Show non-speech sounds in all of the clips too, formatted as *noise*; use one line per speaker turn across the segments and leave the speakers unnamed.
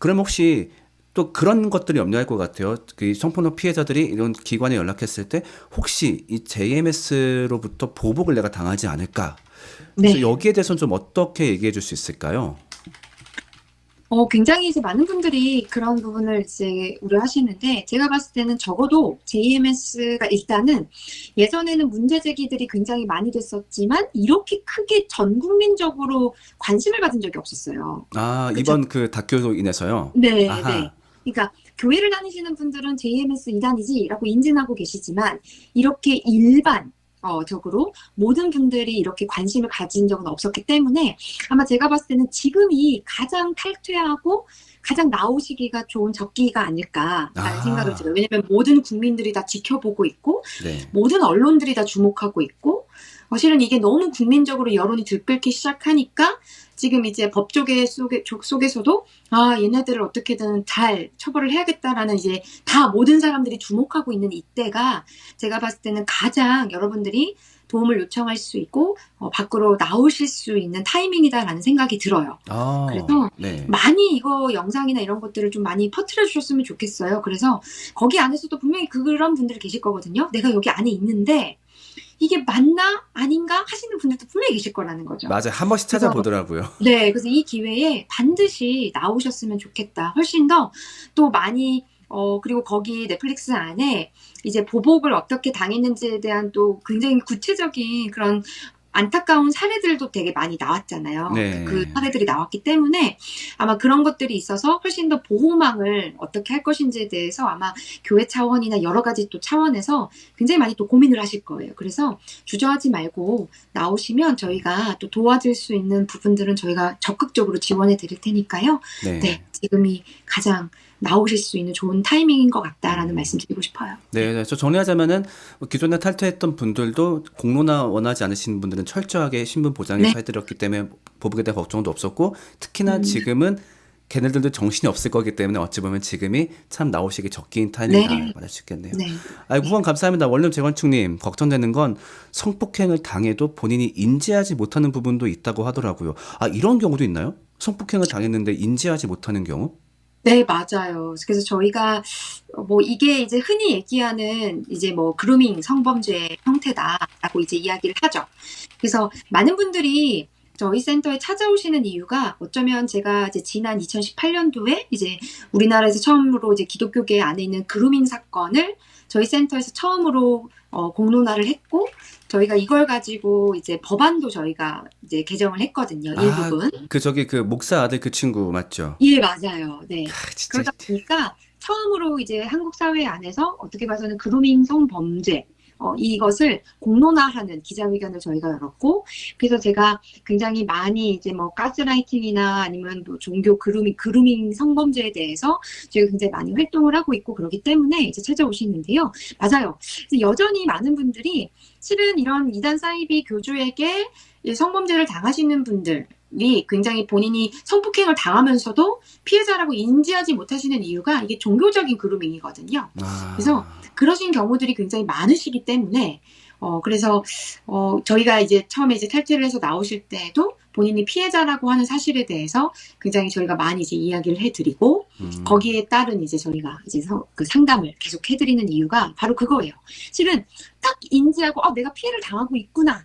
그럼 혹시 또 그런 것들이 염려할 것 같아요. 그 성폭력 피해자들이 이런 기관에 연락했을 때 혹시 이 JMS로부터 보복을 내가 당하지 않을까? 그래서
네.
여기에 대해서는 좀 어떻게 얘기해 줄 수 있을까요?
어, 굉장히 이제 많은 분들이 그런 부분을 이제 우려하시는데, 제가 봤을 때는 적어도 JMS가 일단은 예전에는 문제 제기들이 굉장히 많이 됐었지만, 이렇게 크게 전 국민적으로 관심을 받은 적이 없었어요.
아,
그쵸.
이번 그 다큐로 인해서요.
네,
아하.
네. 그러니까 교회를 다니시는 분들은 JMS 이단이지라고 인진하고 계시지만, 이렇게 일반, 어, 적으로 모든 분들이 이렇게 관심을 가진 적은 없었기 때문에 아마 제가 봤을 때는 지금이 가장 탈퇴하고 가장 나오시기가 좋은 적기가 아닐까라는
아.
생각을 들어요. 왜냐면 모든 국민들이 다 지켜보고 있고
네.
모든 언론들이 다 주목하고 있고 어, 실은 이게 너무 국민적으로 여론이 들끓기 시작하니까 지금 이제 법조계 속에, 쪽 속에서도 아 얘네들을 어떻게든 잘 처벌을 해야겠다라는 이제 다 모든 사람들이 주목하고 있는 이때가 제가 봤을 때는 가장 여러분들이 도움을 요청할 수 있고 어, 밖으로 나오실 수 있는 타이밍이다라는 생각이 들어요.
아,
그래서
네.
많이 이거 영상이나 이런 것들을 좀 많이 퍼뜨려 주셨으면 좋겠어요. 그래서 거기 안에서도 분명히 그런 분들이 계실 거거든요. 내가 여기 안에 있는데 이게 맞나 아닌가 하시는 분들도 분명히 계실 거라는 거죠.
맞아요. 한 번씩
그래서-
찾아보더라고요. *laughs*
네, 그래서 이 기회에 반드시 나오셨으면 좋겠다. 훨씬 더 또 많이 어 그리고 거기 넷플릭스 안에 이제 보복을 어떻게 당했는지에 대한 또 굉장히 구체적인 그런 안타까운 사례들도 되게 많이 나왔잖아요.
네.
그 사례들이 나왔기 때문에 아마 그런 것들이 있어서 훨씬 더 보호망을 어떻게 할 것인지에 대해서 아마 교회 차원이나 여러 가지 또 차원에서 굉장히 많이 또 고민을 하실 거예요. 그래서 주저하지 말고 나오시면 저희가 또 도와줄 수 있는 부분들은 저희가 적극적으로 지원해 드릴 테니까요.
네.
네, 지금이 가장 나오실 수 있는 좋은 타이밍인 것 같다라는 말씀 드리고 싶어요.
네, 네. 저 정리하자면은 뭐 기존에 탈퇴했던 분들도 공론화 원하지 않으시는 분들은 철저하게 신분 보장해서
네.
해드렸기 때문에 보복에 대한 걱정도 없었고 특히나
음.
지금은 걔네들도 정신이 없을 거기 때문에 어찌 보면 지금이 참 나오시기 적기인 타이밍이다
네.
말할 수 있겠네요.
네.
아이고 후원 감사합니다. 원룸 재건축님 걱정되는 건 성폭행을 당해도 본인이 인지하지 못하는 부분도 있다고 하더라고요. 아 이런 경우도 있나요? 성폭행을 당했는데 인지하지 못하는 경우?
네, 맞아요. 그래서 저희가 어, 뭐 이게 이제 흔히 얘기하는 이제 뭐 그루밍 성범죄 형태다라고 이제 이야기를 하죠. 그래서 많은 분들이 저희 센터에 찾아오시는 이유가 어쩌면 제가 이제 지난 2018년도에 이제 우리나라에서 처음으로 이제 기독교계 안에 있는 그루밍 사건을 저희 센터에서 처음으로 어, 공론화를 했고 저희가 이걸 가지고 이제 법안도 저희가 이제 개정을 했거든요.
아,
일부분.
그 저기 그 목사 아들 그 친구 맞죠?
예, 맞아요. 네.
아, 진짜
그러다 보니까 처음으로 이제 한국 사회 안에서 어떻게 봐서는 그루밍 성범죄 어, 이것을 공론화하는 기자회견을 저희가 열었고 그래서 제가 굉장히 많이 이제 뭐 가스라이팅이나 아니면 뭐 종교 그루밍 그루밍 성범죄에 대해서 저희가 굉장히 많이 활동을 하고 있고 그러기 때문에 이제 찾아오시는데요. 맞아요. 여전히 많은 분들이 실은 이런 이단 사이비 교주에게 이 성범죄를 당하시는 분들 이 굉장히 본인이 성폭행을 당하면서도 피해자라고 인지하지 못하시는 이유가 이게 종교적인 그루밍이거든요.
아,
그래서 그러신 경우들이 굉장히 많으시기 때문에 어 그래서 어 저희가 이제 처음에 이제 탈퇴를 해서 나오실 때도 본인이 피해자라고 하는 사실에 대해서 굉장히 저희가 많이 이제 이야기를 해드리고
음,
거기에 따른 이제 저희가 이제 서- 그 상담을 계속 해드리는 이유가 바로 그거예요. 실은 딱 인지하고 아 내가 피해를 당하고 있구나.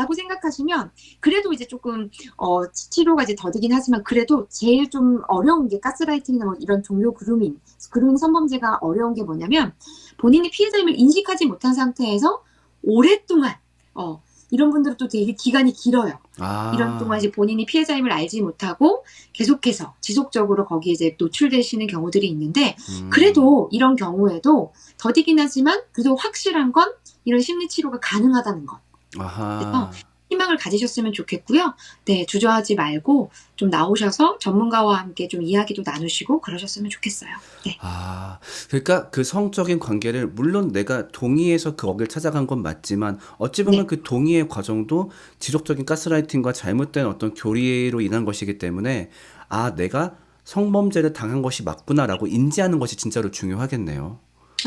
라고 생각하시면 그래도 이제 조금 어 치료가 이제 더디긴 하지만 그래도 제일 좀 어려운 게 가스라이팅이나 뭐 이런 종교 그루밍 그루밍 성범죄가 어려운 게 뭐냐면 본인이 피해자임을 인식하지 못한 상태에서 오랫동안 어 이런 분들은 또 되게 기간이 길어요.
아,
이런 동안 이제 본인이 피해자임을 알지 못하고 계속해서 지속적으로 거기에 이제 노출되시는 경우들이 있는데
음,
그래도 이런 경우에도 더디긴 하지만 그래도 확실한 건 이런 심리 치료가 가능하다는 것.
아하.
희망을 가지셨으면 좋겠고요. 네, 주저하지 말고 좀 나오셔서 전문가와 함께 좀 이야기도 나누시고 그러셨으면 좋겠어요. 네.
아, 그러니까 그 성적인 관계를 물론 내가 동의해서 그 어길 찾아간 건 맞지만 어찌 보면
네.
그 동의의 과정도 지속적인 가스라이팅과 잘못된 어떤 교리로 인한 것이기 때문에 아, 내가 성범죄를 당한 것이 맞구나라고 인지하는 것이 진짜로 중요하겠네요.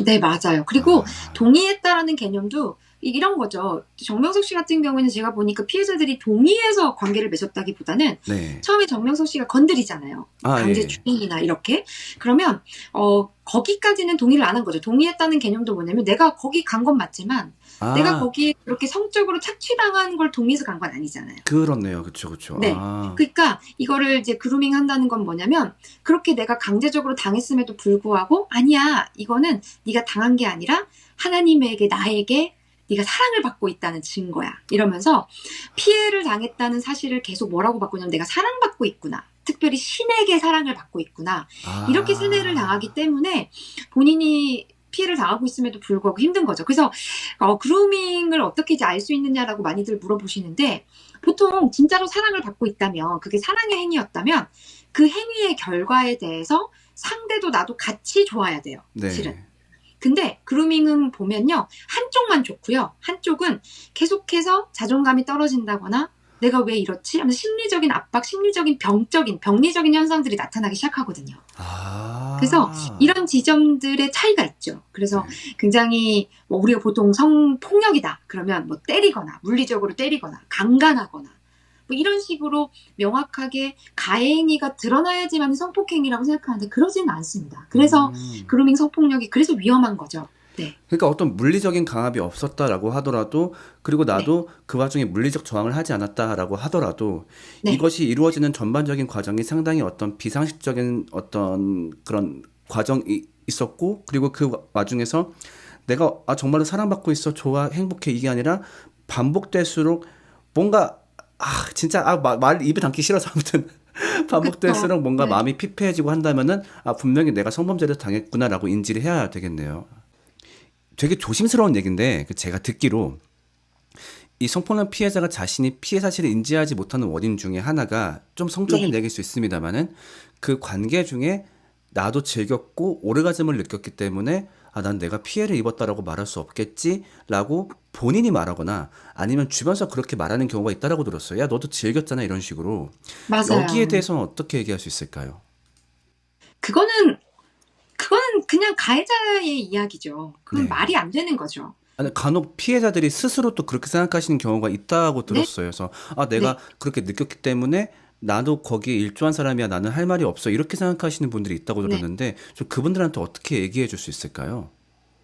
네, 맞아요. 그리고
아,
동의했다라는 개념도 이- 이런 거죠. 정명석 씨 같은 경우에는 제가 보니까 피해자들이 동의해서 관계를 맺었다기보다는
네.
처음에 정명석 씨가 건드리잖아요.
아,
강제
예.
추행이나 이렇게. 그러면 어 거기까지는 동의를 안 한 거죠. 동의했다는 개념도 뭐냐면 내가 거기 간 건 맞지만
아,
내가 거기에 그렇게 성적으로 착취당한 걸 동의해서 간 건 아니잖아요.
그렇네요. 그쵸, 그쵸.
네.
아,
그러니까 이거를 이제 그루밍 한다는 건 뭐냐면 그렇게 내가 강제적으로 당했음에도 불구하고 아니야 이거는 네가 당한 게 아니라 하나님에게 나에게 네가 사랑을 받고 있다는 증거야 이러면서 피해를 당했다는 사실을 계속 뭐라고 바꾸냐면 내가 사랑받고 있구나 특별히 신에게 사랑을 받고 있구나
아.
이렇게 세뇌를 당하기 때문에 본인이 피해를 당하고 있음에도 불구하고 힘든 거죠. 그래서 어, 그루밍을 어떻게 이제 알 수 있느냐라고 많이들 물어보시는데 보통 진짜로 사랑을 받고 있다면 그게 사랑의 행위였다면 그 행위의 결과에 대해서 상대도 나도 같이 좋아야 돼요.
네.
실은. 근데 그루밍은 보면요 한쪽만 좋고요 한쪽은 계속해서 자존감이 떨어진다거나 내가 왜 이렇지 하면서 심리적인 압박 심리적인 병적인 병리적인 현상들이 나타나기 시작하거든요
아.
그래서 이런 지점들의 차이가 있죠 그래서
네.
굉장히 뭐 우리가 보통 성폭력이다 그러면 뭐 때리거나 물리적으로 때리거나 강간하거나 뭐 이런 식으로 명확하게 가해행위가 드러나야지만 성폭행이라고 생각하는데 그러지는 않습니다 그래서
음.
그루밍 성폭력이 그래서 위험한 거죠
그러니까 어떤 물리적인 강압이 없었다라고 하더라도 그리고 나도 그 와중에 물리적 저항을 하지 않았다라고 하더라도
네.
이것이 이루어지는 전반적인 과정이 상당히 어떤 비상식적인 어떤 그런 과정이 있었고 그리고 그 와- 와중에서 내가 아 정말로 사랑받고 있어 좋아 행복해 이게 아니라 반복될수록 뭔가 아 진짜 아말 입에 담기 싫어서 아무튼 *laughs* 반복될수록 뭔가
네.
마음이 피폐해지고 한다면은 아 분명히 내가 성범죄를 당했구나라고 인지를 해야 되겠네요. 되게 조심스러운 얘기인데 그 제가 듣기로 이 성폭력 피해자가 자신이 피해 사실을 인지하지 못하는 원인 중에 하나가 좀 성적인
네.
얘기일 수 있습니다만은 그 관계 중에 나도 즐겼고 오르가즘을 느꼈기 때문에 아 난 내가 피해를 입었다라고 말할 수 없겠지라고 본인이 말하거나 아니면 주변에서 그렇게 말하는 경우가 있다라고 들었어요. 야 너도 즐겼잖아 이런 식으로
맞아요.
여기에 대해서는 어떻게 얘기할 수 있을까요?
그거는 그거는 그냥 가해자의 이야기죠. 그건
네.
말이 안 되는 거죠.
아니, 간혹 피해자들이 스스로 또 그렇게 생각하시는 경우가 있다고
네.
들었어요. 그래서 아 내가 그렇게 느꼈기 때문에 나도 거기에 일조한 사람이야. 나는 할 말이 없어. 이렇게 생각하시는 분들이 있다고
네.
들었는데 좀 그분들한테 어떻게 얘기해 줄 수 있을까요?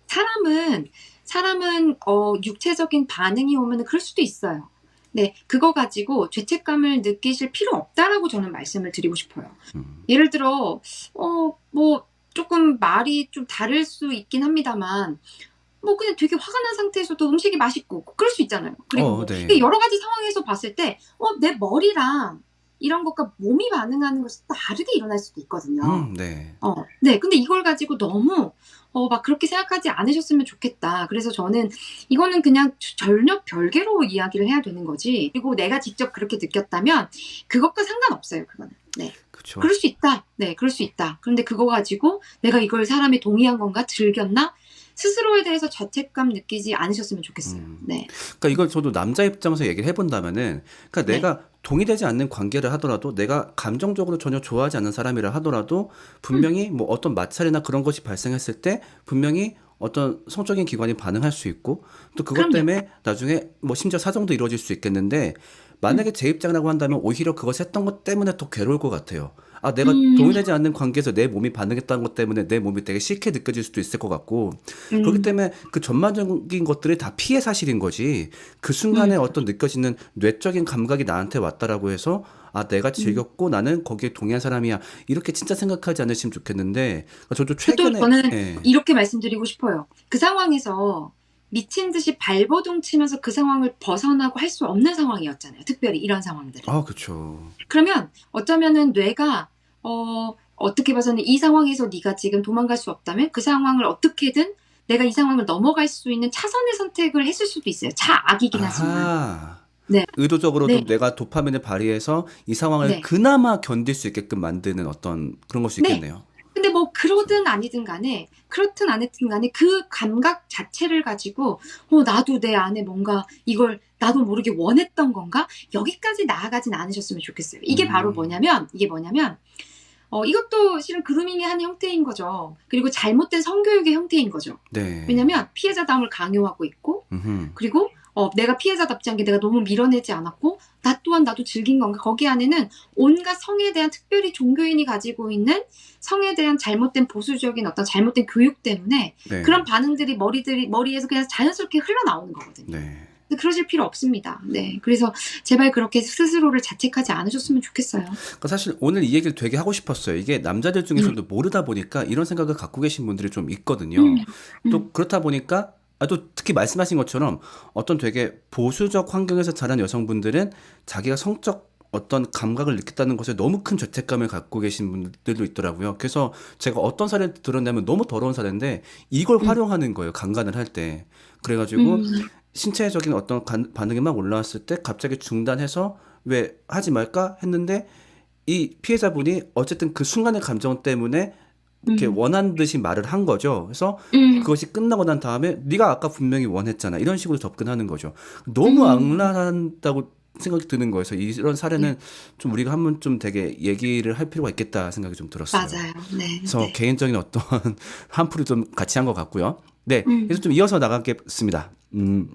사람은 사람은 어 육체적인 반응이 오면 그럴 수도 있어요. 네, 그거 가지고 죄책감을 느끼실 필요 없다라고 저는 말씀을 드리고 싶어요.
음.
예를 들어 어 뭐 조금 말이 좀 다를 수 있긴 합니다만 뭐 그냥 되게 화가 난 상태에서도 음식이 맛있고 그럴 수 있잖아요. 그리고
어,
뭐
네.
여러 가지 상황에서 봤을 때 어 내 머리랑 이런 것과 몸이 반응하는 것이 다르게 일어날 수도 있거든요.
음, 네.
어, 네. 근데 이걸 가지고 너무, 어, 막 그렇게 생각하지 않으셨으면 좋겠다. 그래서 저는 이거는 그냥 전혀 별개로 이야기를 해야 되는 거지. 그리고 내가 직접 그렇게 느꼈다면 그것과 상관없어요, 그거는. 네.
그렇죠.
그럴 수 있다. 네, 그럴 수 있다. 그런데 그거 가지고 내가 이걸 사람이 동의한 건가, 즐겼나? 스스로에 대해서 죄책감 느끼지 않으셨으면 좋겠어요.
음.
네.
그러니까 이걸 저도 남자 입장에서 얘기를 해본다면은 그러니까
네.
내가 동의되지 않는 관계를 하더라도 내가 감정적으로 전혀 좋아하지 않는 사람이라 하더라도 분명히 뭐 어떤 마찰이나 그런 것이 발생했을 때 분명히 어떤 성적인 기관이 반응할 수 있고 또 그것
그럼요.
때문에 나중에 뭐 심지어 사정도 이루어질 수 있겠는데 만약에 제 입장이라고 한다면 오히려 그것을 했던 것 때문에 더 괴로울 것 같아요. 아, 내가
음.
동의되지 않는 관계에서 내 몸이 반응했다는 것 때문에 내 몸이 되게 싫게 느껴질 수도 있을 것 같고
음,
그렇기 때문에 그 전반적인 것들이 다 피해 사실인 거지. 그 순간에
음.
어떤 느껴지는 뇌적인 감각이 나한테 왔다라고 해서 아 내가 즐겼고 나는 거기에 동의한 사람이야 이렇게 진짜 생각하지 않으시면 좋겠는데 저도 최근에
저는
예.
이렇게 말씀드리고 싶어요. 그 상황에서 미친 듯이 발버둥 치면서 그 상황을 벗어나고 할 수 없는 상황이었잖아요. 특별히 이런 상황들.
아 그렇죠.
그러면 어쩌면은 뇌가 어 어떻게 봐서는 이 상황에서 네가 지금 도망갈 수 없다면 그 상황을 어떻게든 내가 이 상황을 넘어갈 수 있는 차선의 선택을 했을 수도 있어요. 차악이긴 하지만.
아하.
네.
의도적으로도
네.
내가 도파민을 발휘해서 이 상황을
네.
그나마 견딜 수 있게끔 만드는 어떤 그런 걸수
네.
있겠네요.
근데 뭐 그러든 아니든 간에 그렇든 아니든 간에 그 감각 자체를 가지고 어 나도 내 안에 뭔가 이걸 나도 모르게 원했던 건가 여기까지 나아가진 않으셨으면 좋겠어요. 이게
음.
바로 뭐냐면 이게 뭐냐면 어, 이것도 실은 그루밍의 한 형태인 거죠. 그리고 잘못된 성교육의 형태인 거죠.
네.
왜냐면 피해자다움을 강요하고 있고,
음흠.
그리고 어, 내가 피해자답지 않게 내가 너무 밀어내지 않았고, 나 또한 나도 즐긴 건가? 거기 안에는 온갖 성에 대한 특별히 종교인이 가지고 있는 성에 대한 잘못된 보수적인 어떤 잘못된 교육 때문에
네.
그런 반응들이 머리들이 머리에서 그냥 자연스럽게 흘러나오는 거거든요.
네.
그러실 필요 없습니다. 네. 그래서 제발 그렇게 스스로를 자책하지 않으셨으면 좋겠어요.
그러니까 사실 오늘 이 얘기를 되게 하고 싶었어요. 이게 남자들 중에서도 모르다 보니까 이런 생각을 갖고 계신 분들이 좀 있거든요.
음, 음.
또 그렇다 보니까 아, 또 특히 말씀하신 것처럼 어떤 되게 보수적 환경에서 자란 여성분들은 자기가 성적 어떤 감각을 느꼈다는 것에 너무 큰 죄책감을 갖고 계신 분들도 있더라고요. 그래서 제가 어떤 사례를 들었냐면 너무 더러운 사례인데 이걸
음.
활용하는 거예요. 강간을 할 때. 그래가지고
음,
신체적인 어떤 간- 반응이 막 올라왔을 때 갑자기 중단해서 왜 하지 말까 했는데 이 피해자분이 어쨌든 그 순간의 감정 때문에 이렇게
음.
원한 듯이 말을 한 거죠. 그래서
음,
그것이 끝나고 난 다음에 네가 아까 분명히 원했잖아. 이런 식으로 접근하는 거죠. 너무
음.
악랄한다고 생각이 드는 거여서 이런 사례는 좀 우리가 한번 좀 되게 얘기를 할 필요가 있겠다 생각이 좀 들었어요.
맞아요. 네.
그래서
네.
개인적인 어떤 *laughs* 한풀이 좀 같이 한 것 같고요. 네,
음.
그래서 좀 이어서 나가겠습니다. 음,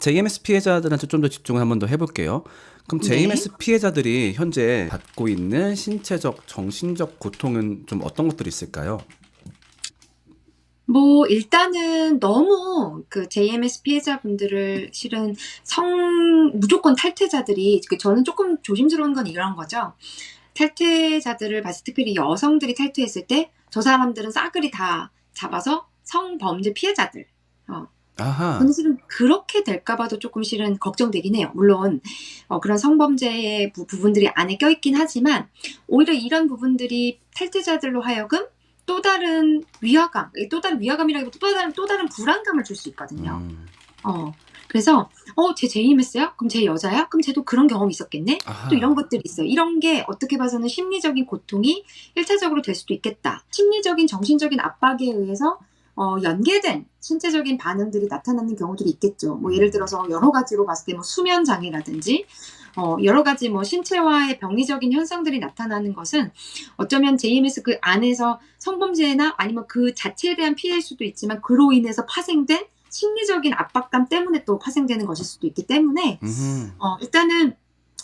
JMS 피해자들한테 좀 더 집중을 한 번 더 해볼게요. 그럼
네.
JMS 피해자들이 현재 받고 있는 신체적, 정신적 고통은 좀 어떤 것들이 있을까요?
뭐 일단은 너무 그 JMS 피해자분들을 실은 성 무조건 탈퇴자들이 그 저는 조금 조심스러운 건 이런 거죠. 탈퇴자들을 봤을 때 특별히 여성들이 탈퇴했을 때 저 사람들은 싸그리 다 잡아서 성범죄 피해자들.
아하,
저는 실은 그렇게 될까봐도 조금 실은 걱정되긴 해요. 물론 어, 그런 성범죄의 부, 부분들이 안에 껴있긴 하지만 오히려 이런 부분들이 탈퇴자들로 하여금 또 다른 위화감, 또 다른 위화감이라기보다 또 다른 또 다른 불안감을 줄 수 있거든요.
음,
어 그래서 어쟤 JMS야? 그럼 쟤 여자야? 그럼 쟤도 그런 경험이 있었겠네?
아하,
또 이런 것들이 있어요. 이런 게 어떻게 봐서는 심리적인 고통이 일차적으로 될 수도 있겠다. 심리적인 정신적인 압박에 의해서 어, 연계된 신체적인 반응들이 나타나는 경우들이 있겠죠. 뭐 예를 들어서 여러 가지로 봤을 때 뭐 수면 장애라든지 어, 여러 가지 뭐 신체와의 병리적인 현상들이 나타나는 것은 어쩌면 JMS 그 안에서 성범죄나 아니면 그 자체에 대한 피해일 수도 있지만 그로 인해서 파생된 심리적인 압박감 때문에 또 파생되는 것일 수도 있기 때문에 어, 일단은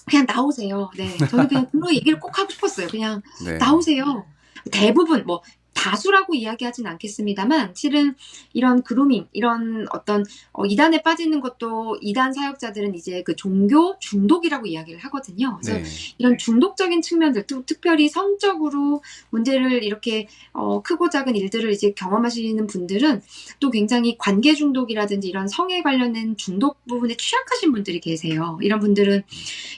그냥 나오세요. 네. 저는 그냥 *laughs* 그 얘기를 꼭 하고 싶었어요. 그냥
네.
나오세요. 대부분 뭐 다수라고 이야기하진 않겠습니다만 실은 이런 그루밍 이런 어떤 어, 이단에 빠지는 것도 이단 사역자들은 이제 그 종교 중독이라고 이야기를 하거든요. 그래서
네.
이런 중독적인 측면들, 또 특별히 성적으로 문제를 이렇게 어, 크고 작은 일들을 이제 경험하시는 분들은 또 굉장히 관계 중독이라든지 이런 성에 관련된 중독 부분에 취약하신 분들이 계세요. 이런 분들은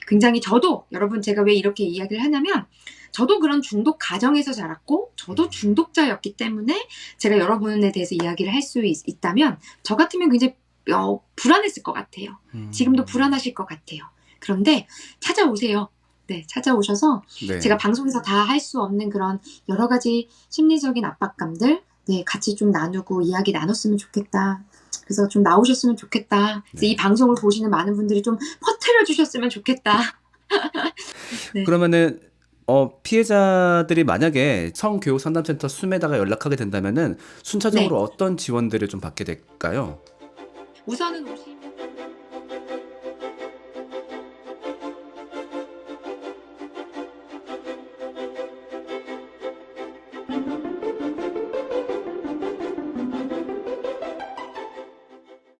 굉장히 저도 여러분 제가 왜 이렇게 이야기를 하냐면 저도 그런 중독 가정에서 자랐고 저도 중독자였기 때문에 제가 여러분에 대해서 이야기를 할 수 있다면 저 같으면 굉장히 어, 불안했을 것 같아요.
음,
지금도 불안하실 것 같아요. 그런데 찾아오세요. 네, 찾아오셔서
네.
제가 방송에서 다 할 수 없는 그런 여러 가지 심리적인 압박감들, 네, 같이 좀 나누고 이야기 나눴으면 좋겠다. 그래서 좀 나오셨으면 좋겠다.
네.
이 방송을 보시는 많은 분들이 좀 퍼뜨려 주셨으면 좋겠다. *laughs* 네.
그러면은 어, 피해자들이 만약에 성교육 상담센터 숨에다가 연락하게 된다면은 순차적으로
네.
어떤 지원들을 좀 받게 될까요?
우선은 오시